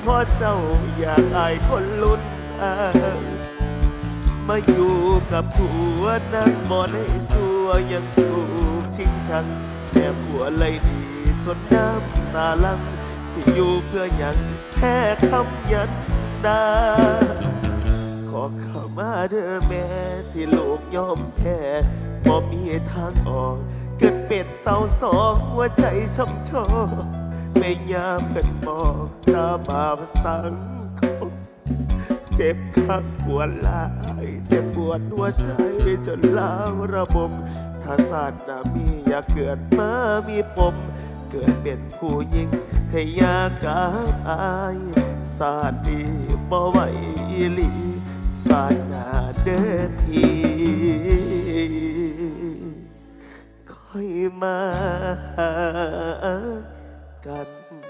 เพราะเจ้าอยากอายคนลุ้นอายมาอยู่กับผัวนั้นบ่ได้สัวยังถูกชิงชังแต่ผัวเลยดีจนน้ำตาลังสิอยู่เพื่อหยังแค่คำยันดาขอเข้ามาเด้อแม่ที่ลูกยอมแพ้บ่มีทางออก เกิดเป็นเศร้าสองหัวใจช้ำชอ ไม่ยามเป็นบอกตาบาปสังคมเจ็บข้างปวดหลายเจ็บปวดหัวใจจนล้าวระบบถ้าศาสนามีอยากเกิดมามีปมเกิดเป็นผู้หญิงให้ยากกาอายศาสตร์ดีบ่ไหวอีหลีสาดหน้าเด้อทีค่อยมาหา กัน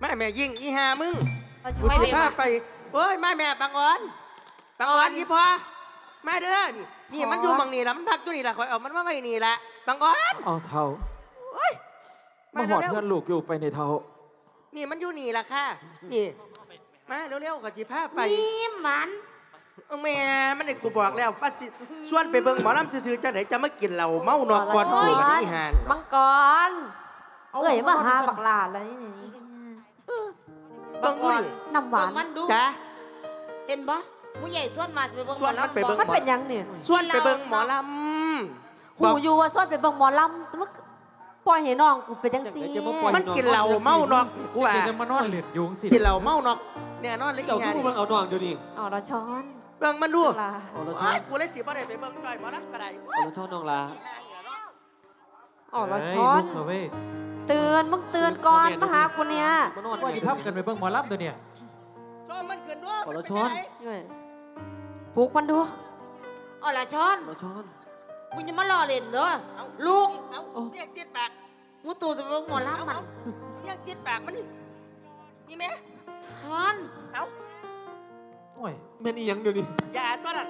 แม่แม่ยิงอีหามึงเราจะกูไม่สิไปพาไปโอ้ยแม่แม่บางอ่อนบางอ่อนยี่พอมาเด้อนี่นี่มันอยู่หมังนี่ละมันพักตัวนี่ละคอยเอามันมาไว้นี่ละบางอ่อนเอาเท่าโอ้ยมาหอดเร็วเพื่อนลูกอยู่ไปในเท่าๆนี่มันอยู่นี่ละค่ะ นี่ มาเร็วๆก็สิพาไป นี่มันเออแม่มันได้กูบอกแล้วว่าสิส่วนไปเบิ่งหมอลำซื่อๆจังไหนจะมากินเหล้าเมานอกก่อนกูกับนี่หานมังกรเอ้ยมาหาบักหลาดแล้วนี่นี่ เบิ่งกูดิน้ำหวานมันดูจ้าเห็นปะผู้ใหญ่ส่วนมาจะไปเบิ่งส่วนมันไปเบิ่งมันเป็นหยังเนี่ยส่วนไปเบิ่งหมอลำหูอยู่ว่าซอดไปเบิ่งหมอลำแต่มันปล่อยให้น้องกูเป็นจังซี่มันกินเหล้าเมานอกกูว่าจะมานอนเหลียดยุงสิกินเหล้าเมานอกเนี่ยนอนเลยเจ้าอีหคู่นี่มึงเอานองเดี๋ยวนี้อ๋อเราช้อนเบิ่งมันดูลาเอาละโอ้ยกูเลยสิบ่ได้ไปเบิ่งจ่อยหมอลำก็ได้เอาละชอบน้องลาอ๋อเราช้อนเฮ้ยลุกเถอะเว้ยเตือนมึงเตือนก่อนมาหากูเนี่ยมานอนว่าจะพับกันไปเบิ่งหมอลำตัวเนี่ยชอบมันขึ้นด้วยขอละช้อนเอ้ยปลูกมันดูอ๋อละช้อนเราชอบมึงจะมาล่อเล่นเด้อเอาลูกเอาเรียกติดปากมูตูจะไปเบิ่งหมอเอาลำมัเอานเรียกติดปากมันนี่นี่แม่ช้อนเอาโอ้ยแม่นอีหยังเดี๋ยวนี้อย่าตัวนั้น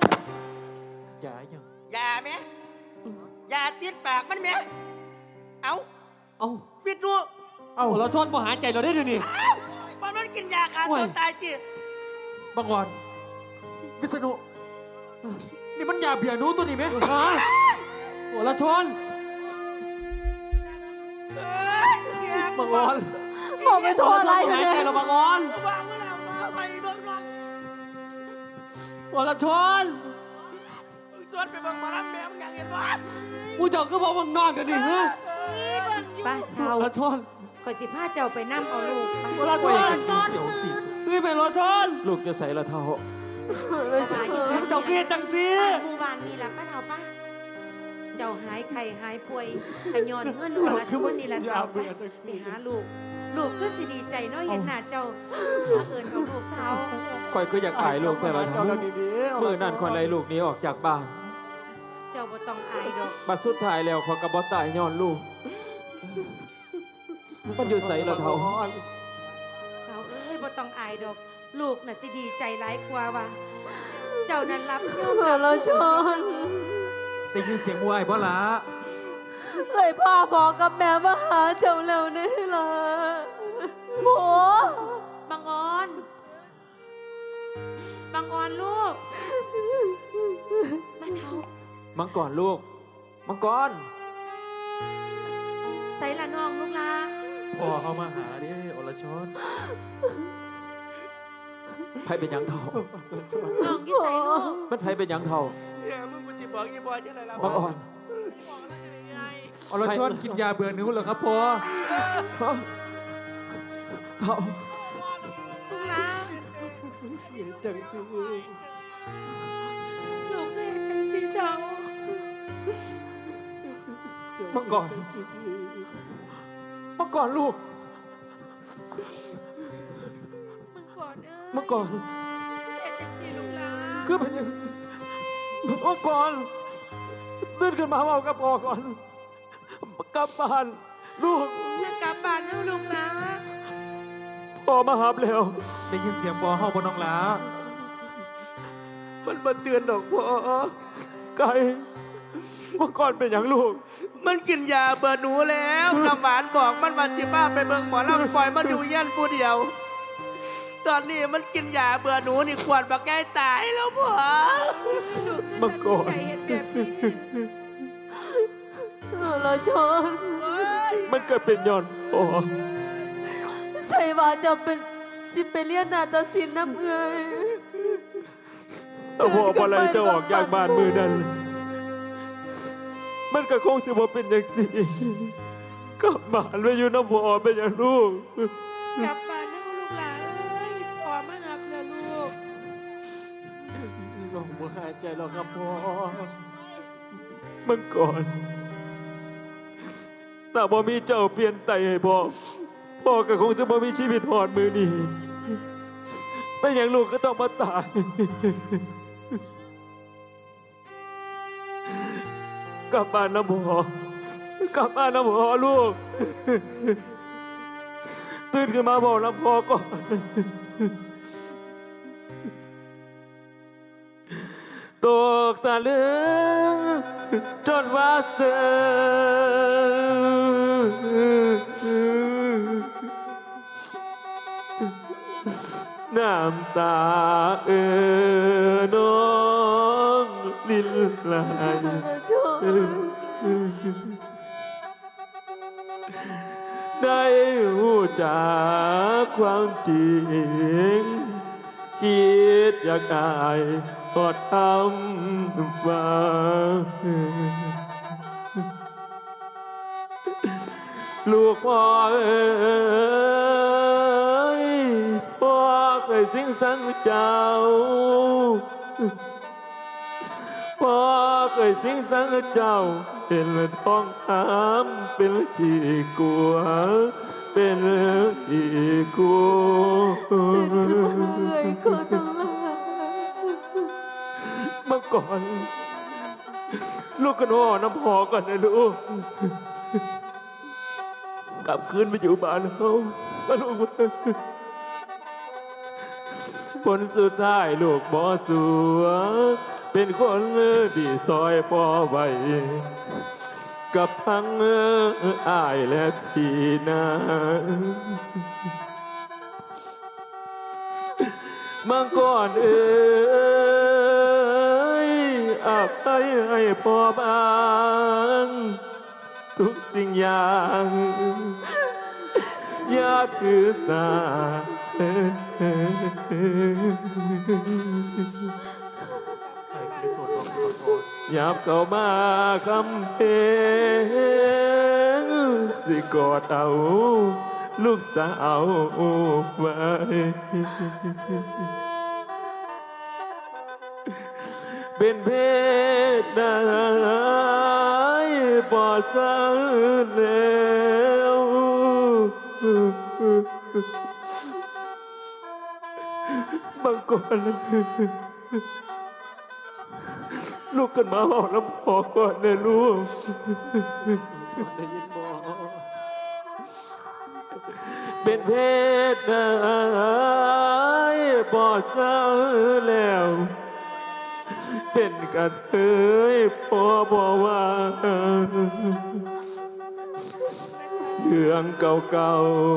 อย่าอย่างอย่าแม่อย่าติดปากมันแม่เอา เอาปิดดูเอ้าเราชอบบ่หายใจเราได้เดี๋ยวนี้มันมันกินยาขาดโอ้ยตัวตายติบังวอนพิษณุนี่มันยาเบียร์หนูตัวนี้ไหมฮะโอ้ละชนเอ้ยเหี้ยบังออนบอกไปโทษอะไรหายเลใจยเราบังออนกูวางไว้แล้วนะไปเบิ่งหน่อยโอ้ละชนมึงชวนไปเบิ่งหมอลำแม่มึงอยากเห็นวะ กูเจ้าก็บอกว่านอนเดี๋ยวนี้ฮะไปเท่าโอ้ละชนคอยสิพาเจ้าไปนั่เอาลูกไปโอ้ละชนเดี๋ยวสิตุ้ยไปละชนลูกจะใส่ละเท่าสบายดีนะเจ้าเกลียดจังสิหมู่บ้านนี่ละป้าเท่าป้าเจ้าหายไข้หายป่วยขยอนเงินหัวชวนนี่ละเท่าไปไปหาลูกลูกก็สิดีใจเนาะเห็นหน้าเจ้ามาเอิญเอาลูกเท่าคอยก็อยากอายลูกแต่ละเท่าเมื่อนั่นคอยไล่ลูกหนี้ออกจากบ้าน เจ้าบ่ต้องอายดอกบัดสุดท้ายแล้วขอยกระบอตายย้อนลูก มันอยู่ใส่ละเท่าเท่าเอ้ยบ่ต้องอายดอก ลูกน่ะสิดีใจหลายกว่าว่าเจ้านั้นรับยอมเออเราช้อนได้ยินเสียงวายบ่ละเลยพ่อพ่อกับแม่มาหาเจ้าแล้วนี่ล่ะโหบางออนบางออนลูกมาเท่ามังกรลูก มังกร ใส่ละน้องลูกละพ่อเขามาหาดิอรชนไผเป็นหยังเท่า น้องกี่ใส่ลูกมันไผเป็นหยังเท่าเนี่ยมึงกูจะบอกยี่บอยจังไรล่ะมังกรอรชนกินยาเบื่อนิ้วเหรอครับพ่อเท่าลูกละจังสิลูกเคยจังสีเทาเมังก รมังกรลูก มังกรเอ้ยมังกรเฮ็ดจังซี่ลูกหลานคือเป็นยังมังกรตื่นขึ้นมาเมากับพ่อก่อนกลับบ้านลูกจะกลับบ้านแล้วลูกหลานพ่อมาหาแล้ว ได้ยินเสียงบอเฮาบนน้องหลา มันมาเตือนดอกพ่อไก่ มังกรเป็นอย่างลูก มันกินยาเบื่อหนูแล้วน้ำหวานบอกมันมาสิบ้าไปเบิ่งหมอลำปล่อยมันอยู่เยันผู้เดียว ตอนนี้มันกินยาเบื่อหนูนี่ขวดบักแก้ตายแล้วพ่อลูกมังกรใจเฮ็ดแบบนี้เราชนมันเกิดเป็นย้อนพ่อใส่ว่าจะเป็นสิไปเรียนนาฏศิลป์น้ำเอ่ยแต่พ่อบ่อะไรจะออกจากบ้านมือนั้น มันก็คงสิบ่เป็นอย่างสิกลับบ้านไปอยู่น้ำพ่อเป็นอย่างลูก กลับบ้านแล้วลูกหลานเอ้ยพ่อมาหับแล้วลูก น้องบ่หายใจหรอกครับพ่อมังก่อนแต่บ่มีเจ้าเปลี่ยนไตให้พ่อพ่อก็คงจะบ่มีชีวิตหอดมือนี้เป็นอย่างลูกก็ต้องมาตาย กลับบ้านนะพ่อกลับบ้านนะพ่อลูก ตื่นขึ้นมาบอกนะพ่อก่อนตกตะลึงจนว่าเสือน้ำตาเออน้อง ลินไหลาชนได้หูจากความจริง คิดอยากได้พอทำว่าลูกพ่อเอ้ยพ่อเคยสิงสังเจ้า พ่อเคยสิงสังเจ้า เป็นท้องถามเป็นขี้กลัว เป็นขี้กลัวตื่นขึ้นมาเอ่ยขอต้องลาเมื่อก่อน ลูกกันห่อน้ำพอก่อนนะลูก กลับคืนไปอยู่บ้านเขามาลูกผลสุดท้ายลูกบอสัว เป็นคนที่ซอยพ่อไว้กับพังอายและพี่นามังกรเอ้ยอภัยให้พ่อบาง ทุกสิ่งอย่างอย่าถือสา ยับเข้ามาคำเพงสิกอดเอา ลูกสาวไว้เป็นเพศใดปอดสังแล้วบางคน ลูกกันมาบอกน้ำพอก่อนนะลูกได้ยินบ่เป็นเพศใดปอดสังแล้ว เป็นกันเอ้ยพอบอกว่าเรื่องเก่า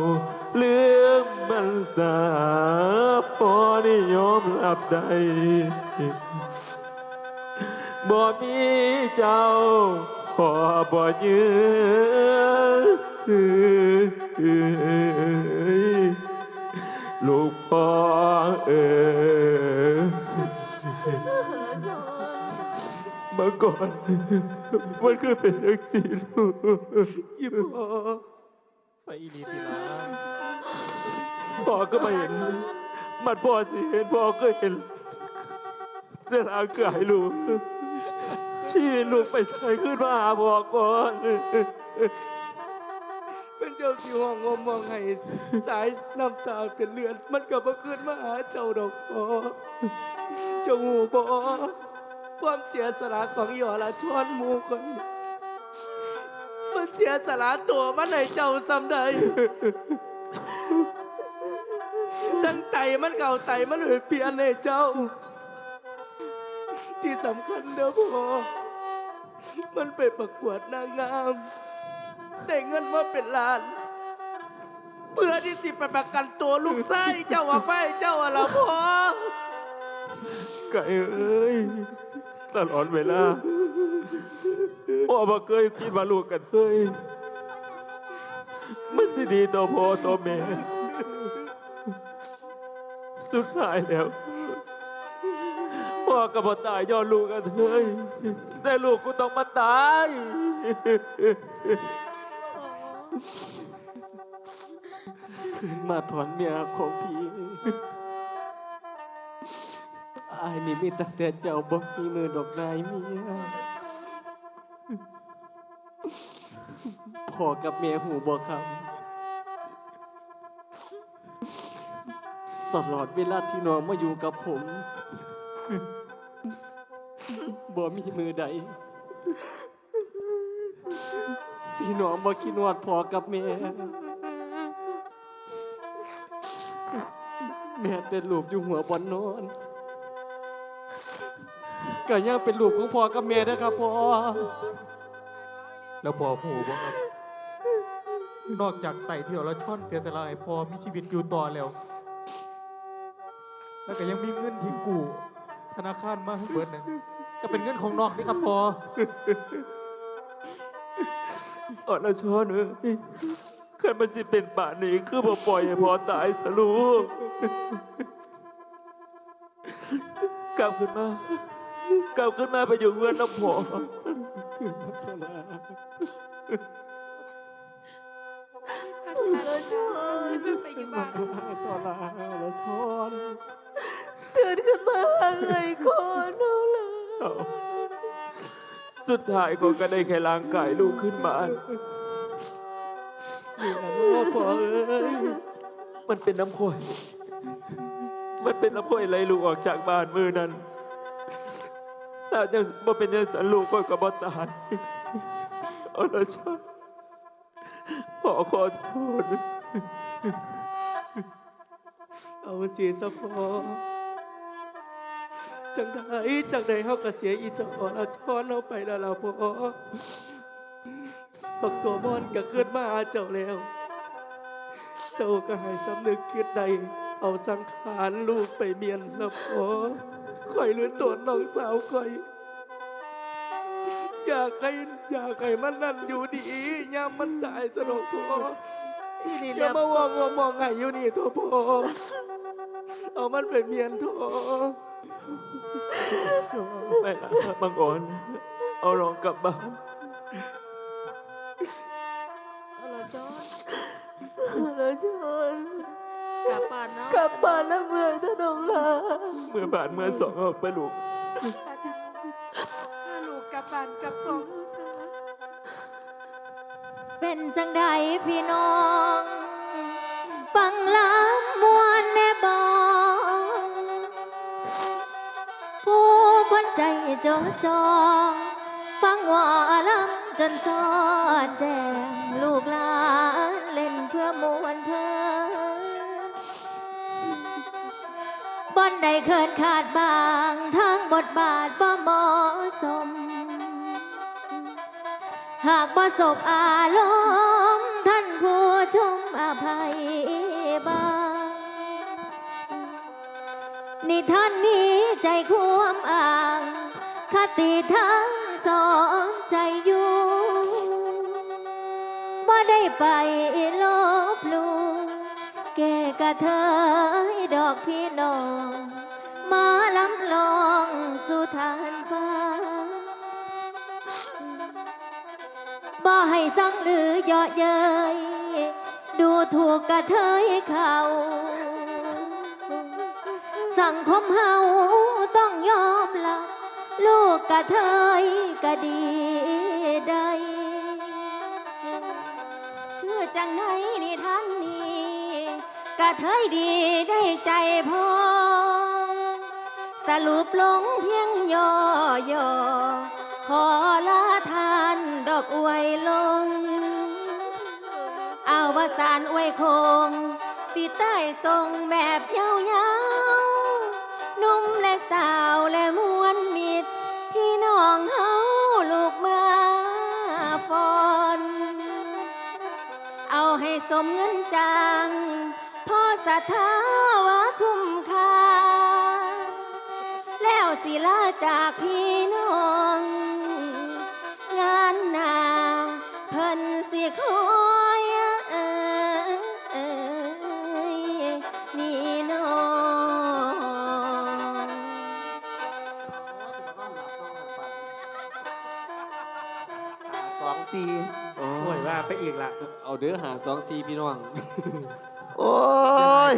ๆเรื่องมันสาพอนิยอมรับได้ บ่มีเจ้าพอบ่ยืนลูกพ่อเอ๋ยเราชนเมื่อก่อนมันคือเป็นเอกสีลูกยิบพ่อไปอีนี่ทีละพ่อก็ไม่เห็น มันพ่อสิเห็นพ่อก็เห็นแต่ร่างกายลูก ชีลูกไปใส่ขึ้นมาหาพ่อก่อนเป็นเจ้าที่ห้องงมมองให้สายน้ำตาเป็นเลือดมันก็บ่ขึ้นมาหาเจ้าดอกพอเจ้าหูบ่ความเสียสละของหยอละชวนหมูคนมันเสียสละตัวมันให้เจ้าซ้ำใดตั้งไตมันเก่าไตมันเลยเปลี่ยนให้เจ้า ที่สำคัญเด้อพ่อ มันไปประกวดนางงามได้เงินมาเป็นล้าน เพื่อที่สิไปประกันตัวลูกไส้เจ้าออกไปเจ้าอะละพ่อไก่เอ้ยตลอดเวลาพ่อบ่เคยคิดว่าลูกกันเฮ้ยมันสิดีต่อพ่อต่อแม่สุดท้ายแล้ว พ่อก็บ่ตายย้อนลูกกันเฮ้ยแต่ลูกกูต้องมาตาย มาถอนเมียของพี่อายนี่มีตั้งแต่เจ้าบ่มีมือดอกนายเมียพ่อกับเมียหูบ่คำตลอดเวลาที่น้องมาอยู่กับผม บ่มีมือใด ที่น้องบ่คิดวดพอกับแม่แม่แต่ลูกอยู่หัวบอนนอนก็ยังเป็นลูกของพ่อกับแม่นะครับพ่อแล้วพอหูบ่ครับนอกจากไต่เที่ยวแล้วช่อนเสียสละให้พอมีชีวิตอยู่ต่อแล้ว แล้วก็ยังมีเงินที่กู้ ธนาคารมาให้เบิดหนึ่งก็เป็นเงินของนอกนี่ครับพออ่อนละช้อนเอ้ยขันมันสิเป็นป่านนี้คือบ่ปล่อยให้พ่อตายสลูกกลับขึ้นมากลับขึ้นมาไปอยู่เพื่อนน้ำพ่อไปอยู่บ้านต่อลาละช้อน ตื่นขึ้นมาหาไอ้คนเอาละสุดท้ายก็ก็ได้แค่ร่างกายลูกขึ้นมา นี่นะลูกพ่อเอ้ยมันเป็นน้ำข่อย มันเป็นน้ำข่อยไหลลูกออกจากบ้านมือนั้นถ้าจะบ่เป็นยังสันลูกก็กระบ่ตายเอาละชอนขอขอโทษ เอาสิสะพอ จังใดจังใดเฮาก็เสียอีเจ้าอ่อนละช้อนเอาไปแล้วล่ะพ่อบักตัวมอนก็ขึ้นมาหาเจ้าแล้ว เจ้าก็ให้สำนึกคิดใด เอาสังขารลูกไปเมียนสะพอคอยลืนตัวน้องสาวคอยอยากให้อยากให้มันนั่นอยู่ดียามมันตายสนองพ่ออีหลีอเลีย่ายมาวองว่ามองไงอยู่นี่ตัวพ่อเอามันไปเมียนโท ไม่ละบางอ่อนเอารองกลับบ้านเอาละช้อนแล้วชนกลับบ้านเนาะกลับบ้านแล้วเมื่อยท่านองลาเมื่อบาทเมื่อสองเอาไปลูกพาลูกกลับบ้านกลับสองเฮาซะเป็นจังใดพี่น้อง ฟังลำ จจดจอฟังว่าลำจนสอดแจงลูกหลานเล่นเพื่อมวนเพลินบอนใดเคินขาดบางทั้งบทบาทบ่เหมาะสม หากประสบอารมณ์ท่านผู้ชมอภัยบาง นี่ท่านมีใจความ ติทั้งสอนใจอยู่บ่ได้ไปลบลูเกกะเทยดอกพี่น้องมาลำลองสู่ทานฟ้าบ่ให้สั่งหรือเยาะเย้ยดูถูกกระเทยเขาสังคมเฮาต้องยอมรับ ลูกกะเทยก็ดีได้คือจังไหนนี่ท่านนี้กะเทยดีได้ใจพอ สรุปลงเพียงย่อย่อขอลาทานดอกอวยลง อาวสานอวยคง สิเต้ทรงแบบยาวๆ มเงินจังพ่อศรัทธาว่าคุ้มค่า แล้วสิลาจากพี่น้อง งานนาเพิ่นสิคอยเอ่ยนี่น้องสองสี่โอ้ยว่าไปอีกละ เอาเด้อหาสองซีพี่น้อง โอ้ย